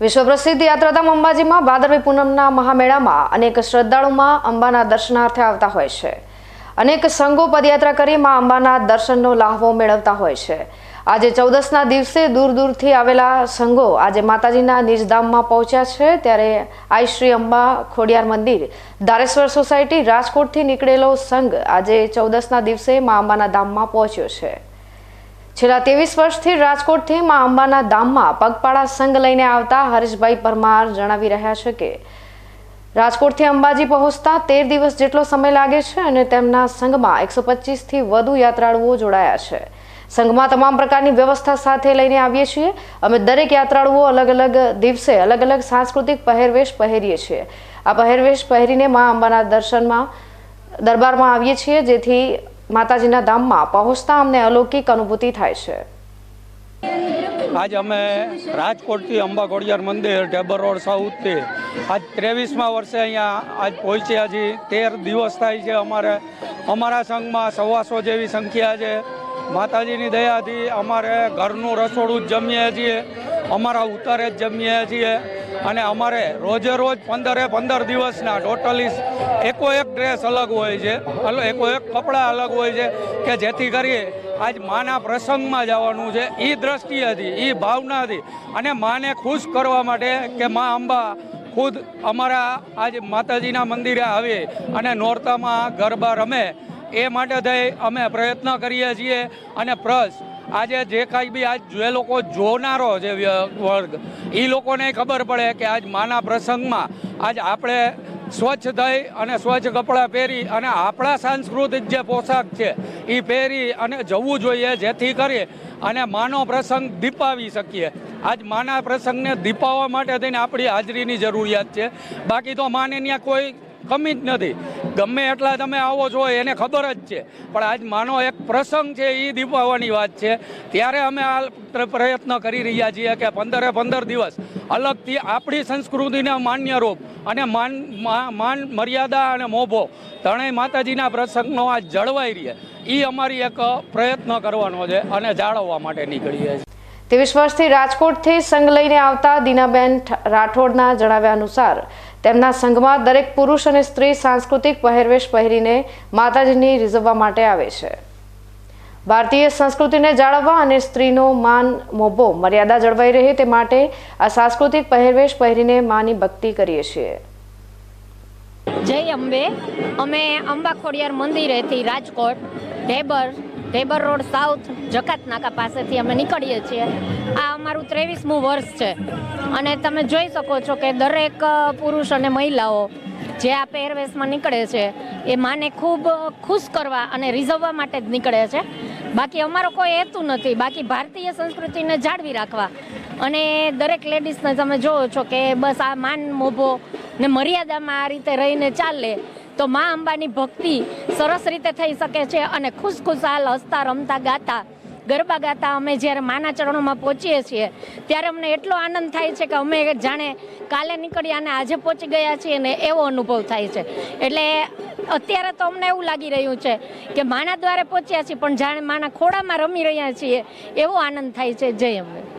વિશ્વ પ્રસિદ્ધ યાત્રાધામ અંબાજીમાં ભાદરવી પૂનમના મહામેળામાં અનેક શ્રદ્ધાળુમાં અંબાના દર્શનાર્થે આવતા હોય છે. અનેક સંઘો પદયાત્રા કરી માં અંબાના દર્શનનો લાહવો મેળવતા હોય છે. આજે ચૌદસના દિવસે દૂર દૂરથી આવેલા સંઘો આજે માતાજીના નિજધામમાં પહોંચ્યા છે ત્યારે આઈ શ્રી અંબા ખોડિયાર મંદિર, ધારેશ્વર સોસાયટી, રાજકોટથી નીકળેલો સંઘ આજે ચૌદસના દિવસે મા અંબાના ધામમાં પહોંચ્યો છે. છેલ્લા ત્રેવીસ વર્ષથી રાજકોટથી માં અંબાના ધામમાં પગપાળા સંઘ લઈને આવતા હરીશભાઈ પરમાર જણાવી રહ્યા છે કે રાજકોટથી અંબાજી પહોંચતા તેર દિવસ જેટલો સમય લાગે છે અને તેમના સંઘમાં એકસો પચીસથી વધુ યાત્રાળુઓ જોડાયા છે. સંઘમાં તમામ પ્રકારની વ્યવસ્થા સાથે લઈને આવીએ છીએ. અમે દરેક યાત્રાળુઓ અલગ અલગ દિવસે અલગ અલગ સાંસ્કૃતિક પહેરવેશ પહેરીએ છીએ. આ પહેરવેશ પહેરીને મા અંબાના દર્શનમાં દરબારમાં આવીએ છીએ જેથી માતાજીના ધામમાં પહોંચતા અમને અલૌકિક અનુભૂતિ થાય છે. આજ અમે રાજકોટથી અંબા ખોડિયાર મંદિર, ઢેબર રોડ સાઉથથી. આજ ત્રેવીસમાં વર્ષે અહીંયા આજ પહોંચ્યા છીએ તેર દિવસ થાય છે અમારે. અમારા સંઘમાં સવાસો જેવી સંખ્યા છે. માતાજીની દયાથી અમારે ઘરનું રસોડું જ જમીએ છીએ. અમારા ઉતારે જ જમીએ છીએ. અને અમારે રોજે રોજ પંદરે પંદર દિવસના ટોટલી એકો એક ડ્રેસ અલગ હોય છે એકો એક કપડાં અલગ હોય છે, કે જેથી કરી આજ માના પ્રસંગમાં જવાનું છે એ દ્રષ્ટિએથી એ ભાવના હતી અને માને ખુશ કરવા માટે કે મા અંબા ખુદ અમારા આજ માતાજીના મંદિરે આવે અને નોરતામાં ગરબા રમે, એ માટે થઈ અમે પ્રયત્ન કરીએ છીએ અને પ્લસ આજે જે કાંઈ બી આજ જે લોકો જોનારો જે વર્ગ એ લોકોને ખબર પડે કે આજ માના પ્રસંગમાં આજ આપણે સ્વચ્છ થઈ અને સ્વચ્છ કપડાં પહેરી અને આપણા સાંસ્કૃતિક જે પોશાક છે એ પહેરી અને જવું જોઈએ જેથી કરી અને માનો પ્રસંગ દીપાવી શકીએ. આજ માના પ્રસંગને દીપાવવા માટે થઈને આપણી હાજરીની જરૂરિયાત છે. બાકી તો માને ત્યાં કોઈ કમી જ નથી. ગમે એટલા તમે આવો છો એને ખબર જ છે. પણ આજ માનો એક પ્રસંગ છે એ દીપાવવાની વાત છે. ત્યારે અમે આ પ્રયત્ન કરી રહ્યા છીએ કે પંદરે પંદર દિવસ અલગથી આપણી સંસ્કૃતિને માન્ય રૂપ અને માન માન મર્યાદા અને મોભો ત્રણેય માતાજીના પ્રસંગનો આ જળવાઈ રહે. એ અમારી એક પ્રયત્ન કરવાનો છે અને જાળવવા માટે નીકળીએ છીએ. ત્રેવીસ વર્ષથી રાજકોટથી સંઘ લઈને આવતા દીનાબેન રાઠોડના જણાવ્યા અનુસાર તેમના સંઘમાં દરેક પુરુષ અને સ્ત્રી સાંસ્કૃતિક પહેરવેશ પહેરીને માતાજીની રીઝવવા માટે આવે છે. ભારતીય સંસ્કૃતિને જાળવવા અને સ્ત્રીનો માન મોભો મર્યાદા જળવાઈ રહે તે માટે આ સાંસ્કૃતિક પહેરવેશ પહેરીને માની ભક્તિ કરીએ છીએ. જય અંબે. અમે અંબા ખોડિયાર મંદિરેથી રાજકોટ, ઢેબર ઢેબર રોડ સાઉથ જકાત નાકા પાસેથી અમે નીકળીએ છીએ. આ અમારું ત્રેવીસમું વર્ષ છે. અને તમે જોઈ શકો છો કે દરેક પુરુષ અને મહિલાઓ જે આ પહેરવેશમાં નીકળે છે, એ માને ખૂબ ખુશ કરવા અને રીઝવવા માટે જ નીકળે છે. બાકી અમારો કોઈ હેતુ નથી. બાકી ભારતીય સંસ્કૃતિને જાળવી રાખવા. અને દરેક લેડીઝને તમે જોવો છો કે બસ આ માન મોભો ને મર્યાદામાં આ રીતે રહીને ચાલે. તો મા અંબાની ભક્તિ સરસ રીતે થઈ શકે છે અને ખુશ ખુશાલ હસતા રમતા ગાતા, ગરબા ગાતા અમે જ્યારે માના ચરણોમાં પહોંચીએ છીએ, ત્યારે અમને એટલો આનંદ થાય છે કે અમે જાણે કાલે નીકળ્યા અને આજે પહોંચી ગયા છીએ ને એવો અનુભવ થાય છે. એટલે અત્યારે તો અમને એવું લાગી રહ્યું છે કે માના દ્વારે પહોંચ્યા છીએ, પણ જાણે માના ખોડામાં રમી રહ્યા છીએ, એવો આનંદ થાય છે. જય અંબે.